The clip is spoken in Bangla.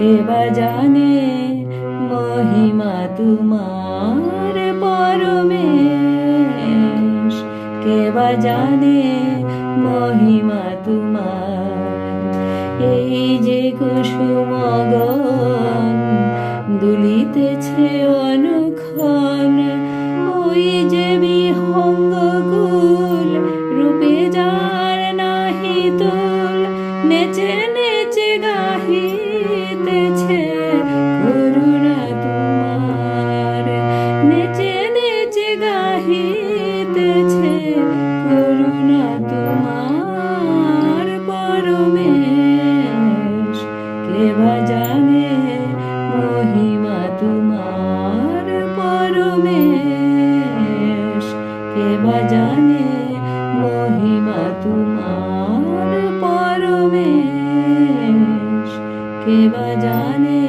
কে বা জানে মহিমা তোমার পরমেশ। কে বা জানে মহিমা তোমার। এই যে কুসুমগন দুলিতেছে অনুক্ষণ, ওই যে বিহঙ্গকুল রূপে যার নাহি তুল, নেচে নেচে গাহিতেছে করুণা তোমার। তোমার জানে তোমার? জানে মহিমা তোমার? পরমেশ কে বা জানে